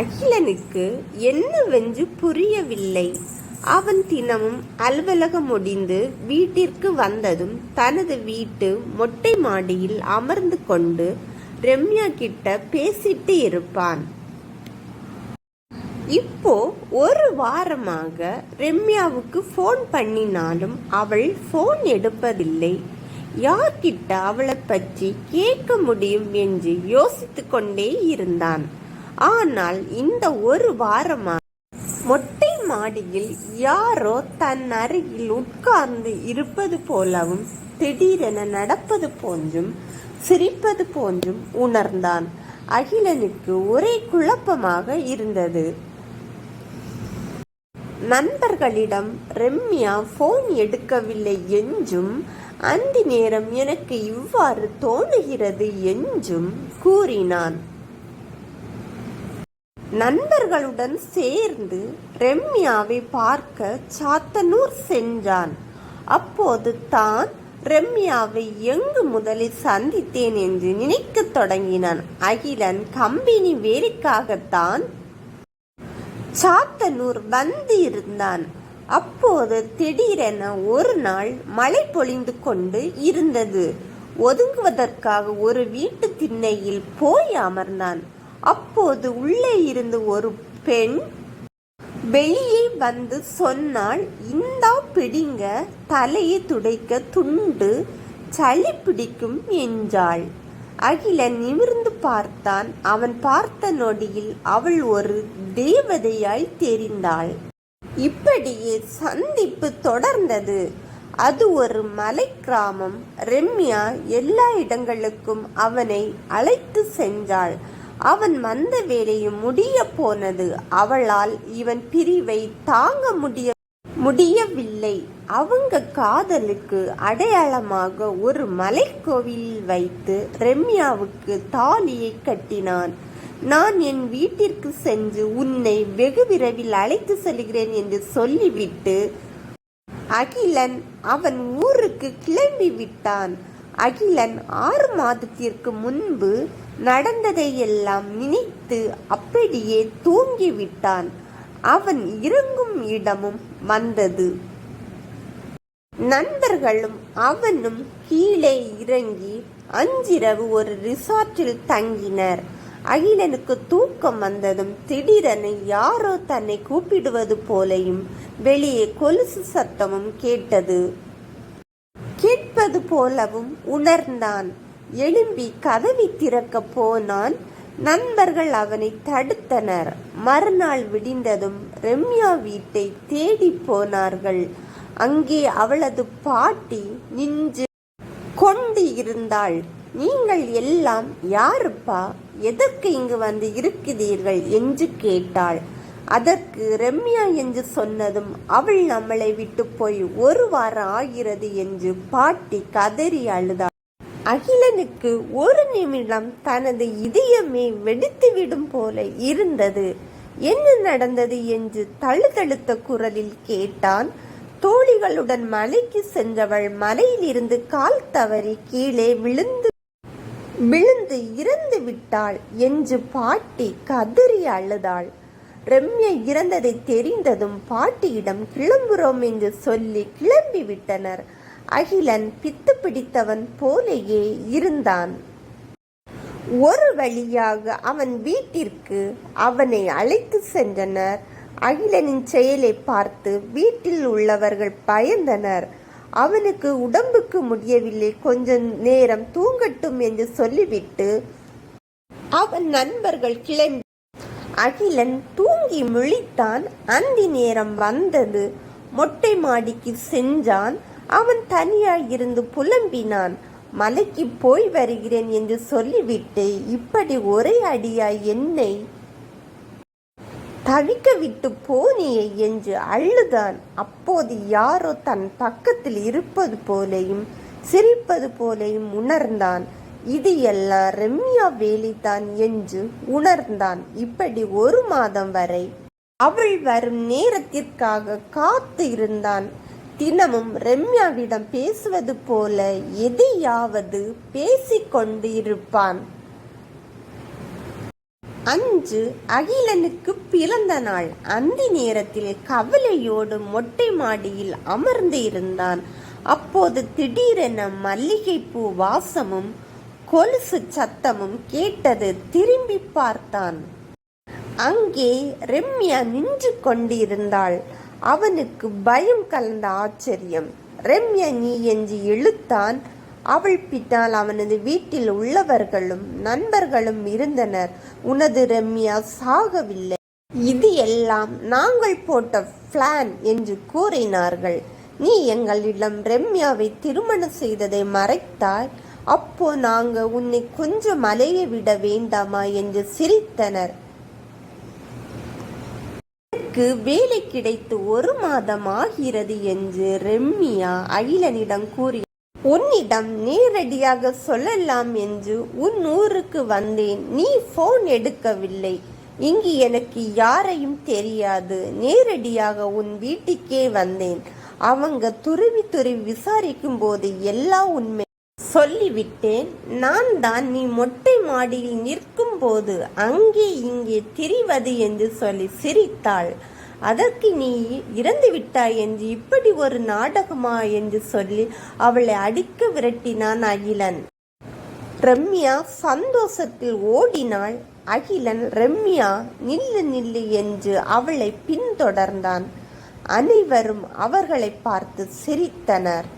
அகிலனுக்கு என்னவென்று புரியவில்லை. அவன் தினமும் அலுவலகம் முடிந்து வீட்டிற்கு வந்ததும் தனது வீட்டு மொட்டை மாடியில் அமர்ந்து கொண்டு ரம்யா கிட்ட பேசிட்டு இருப்பான். இப்போ ஒரு வாரமாக ரம்யாவுக்கு ஃபோன் பண்ணினாலும் அவள் ஃபோன் எடுப்பதில்லை. யார்கிட்ட அவளை பற்றி கேட்க முடியும் என்று யோசித்து கொண்டே இருந்தான். ஆனால் இந்த ஒரு வாரமா மொட்டை மாடியில் யாரோ தன் அருகில் உட்கார்ந்து இருப்பது போலவும் திடீரென நடப்பது போன்றும் சிரிப்பது போன்றும் உணர்ந்தான். அகிலனுக்கு ஒரே குழப்பமாக இருந்தது. நண்பர்களிடம் ரம்யா போன் எடுக்கவில்லை என்றும் அந்த நேரம் எனக்கு இவ்வாறு தோணுகிறது என்றும் கூறினான். நண்பர்களுடன் சேர்ந்து ரெம்யாவை பார்க்க சாத்தனூர் சென்றான். அப்போது தான் ரெம்யாவை எங்கு முதலில் சந்தித்தேன் என்று நினைக்கத் தொடங்கினான். அகிலன் கம்பெனி வேலைக்காகத்தான் சாத்தனூர் வந்து இருந்தான் அப்போது திடீரென ஒரு நாள் மழை பொழிந்து கொண்டு இருந்தது. ஒதுங்குவதற்காக ஒரு வீட்டு திண்ணையில் போய் அமர்ந்தான். அப்போது உள்ளே இருந்து ஒரு பெண் வெளியே வந்து சொன்னால் இந்தா பிடிங்க தலையை துடைக்க துண்டு சளி பிடிக்கும் என்றாள். அகிலன் நிமிர்ந்து பார்த்தான். அவன் பார்த்த நொடியில் அவள் ஒரு தேவதையாய் தெரிந்தாள். இப்படியே சந்திப்பு தொடர்ந்தது. அது ஒரு மலை கிராமம் ரெம்யா எல்லா இடங்களுக்கும் அவனை அழைத்து சென்றாள். அவன் வந்த வேலையும் முடிய போனது. அவளால் இவன் பிரிவை தாங்க முடிய முடியவில்லை. அவங்க காதலுக்கு அடையாளமாக ஒரு மலைக்கோவிலில் வைத்து ரம்யாவுக்கு தாலியை கட்டினான். நான் என் வீட்டிற்கு சென்று உன்னை வெகு விரைவில் அழைத்து செல்கிறேன் என்று சொல்லிவிட்டு அகிலன் அவன் ஊருக்கு கிளம்பி விட்டான் அகிலன் ஆறு மாதத்திற்கு முன்பு நடந்ததையெல்லாம் நினைத்து அப்படியே தூங்கிவிட்டான். அவன் இறங்கும் இடமும் வந்தது. நண்பர்களும் அவனும் கீழே இறங்கி அஞ்சிரவு ஒரு ரிசார்ட்டில் தங்கினர். அகிலனுக்கு தூக்கம் வந்ததும் திடீரென யாரோ தன்னை கூப்பிடுவது போலையும் வெளியே கொலுசு சத்தமும் கேட்டது. கேட்பது போலவும் உணர்ந்தான். எழும்பி கதவி திறக்க போனான். நண்பர்கள் அவனை தடுத்தனர். மறுநாள் விடிந்ததும் ரம்யா வீட்டை தேடி போனார்கள். அங்கே அவளது பாட்டி நின்று கொண்டு இருந்தாள். நீங்கள் எல்லாம் யாருப்பா? எதற்கு இங்கு வந்து இருக்கிறீர்கள்? என்று கேட்டாள். அதற்கு ரம்யா என்று சொன்னதும் அவள் நம்மளை விட்டு போய் ஒரு வாரம் ஆகிறது என்று பாட்டி கதறி அழுதாள். அகிலனுக்கு ஒரு நிமிடம் தனது இதயமே வெடித்துவிடும் போல இருந்தது. என்ன நடந்தது என்று தழுதழுத்த குரலில் கேட்டான். தோழிகளுடன் மலைக்கு சென்றவள் மலையில் இருந்து கால் தவறி கீழே விழுந்து விழுந்து இறந்து விட்டாள் என்று பாட்டி கதறி அழுதாள். ரம்யா இறந்ததை தெரிந்ததும் பாட்டியிடம் கிளம்புறோம் என்று சொல்லி கிளம்பி விட்டனர் அகிலன் பித்து பிடித்தவன் போலேயே இருந்தான். ஒரு வழியாக அவன் வீட்டிற்கு அவனை அழைத்து சென்றனர். அகிலனின் செயலை பார்த்து வீட்டில் உள்ளவர்கள் பயந்தனர். அவனுக்கு உடம்புக்கு முடியவில்லை. கொஞ்சம் நேரம் தூங்கட்டும் என்று சொல்லிவிட்டு அவன் நண்பர்கள் கிளம்பி. அகிலன் தூங்கி முழித்தான். அந்தி நேரம் வந்தது. மொட்டை மாடிக்கு சென்றான். அவன் தனியாய் இருந்து புலம்பினான். மலைக்கு போய் வருகிறேன் என்று சொல்லிவிட்டு இப்படி ஒரே அடியாய் என்னை தவிக்க விட்டு போனியே என்று அழுதான். அப்போது யாரோ தன் பக்கத்தில் இருப்பது போலையும் சிரிப்பது போலையும் உணர்ந்தான். இது எல்லாம் ரம்யா வேலிதான் என்று உணர்ந்தான். இப்படி ஒரு மாதம் வரை அவள் வரும் நேரத்திற்காக காத்து இருந்தான். தினமும் ரம்யாவிடம் பேசுவது போல எதையாவது பேசிக்கொண்டு இருப்பான் அன்று அகிலனுக்கு பிறந்த நாள். அந்தி நேரத்தில் கவலையோடு மொட்டை மாடியில் அமர்ந்து இருந்தான் அப்போது திடீரென மல்லிகைப்பூ வாசமும் கொலுசு சத்தமும் கேட்டது திரும்பி பார்த்தான். அங்கே ரெம்யா நின்று கொண்டிருந்தாள். அவனுக்கு பயம் கலந்த ஆச்சரியம். ரம்யா நீ என்று இழுத்தான். அவள் பின்னால் அவனது வீட்டில் உள்ளவர்களும் நண்பர்களும் இருந்தனர். உனது ரம்யா சாகவில்லை. இது எல்லாம் நாங்கள் போட்ட பிளான் என்று கூறினார்கள். நீ எங்களிடம் ரம்யாவை திருமணம் செய்ததை மறைத்தாய். அப்போ நாங்க உன்னை கொஞ்சம் அலைய விட வேண்டாமா என்று சிரித்தனர். எனக்கு வேலை கிடைத்து ஒரு மாதம் ஆகிறது என்று ரெம்மியா அகிலனிடம் கூறி உன்னிடம் நேரடியாக சொல்லலாம் என்று உன் ஊருக்கு வந்தேன். நீ போன் எடுக்கவில்லை. இங்கு எனக்கு யாரையும் தெரியாது. நேரடியாக உன் வீட்டுக்கே வந்தேன். அவங்க துருவி துருவி விசாரிக்கும் போது எல்லா உண்மை. சொல்லிவிட்டேன். நான் தான் நீ மொட்டை மாடியில் நிற்கும் போது அங்கே இங்கே திரிவது என்று சொல்லி சிரித்தாள். அதற்கு நீ இறந்து விட்டாய் என்று இப்படி ஒரு நாடகமா என்று சொல்லி அவளை அடிக்க விரட்டினான் அகிலன். ரம்யா சந்தோஷத்தில் ஓடினாள். அகிலன் ரம்யா நில்லு நில்லு என்று அவளை பின்தொடர்ந்தான். அனைவரும் அவர்களை பார்த்து சிரித்தனர்.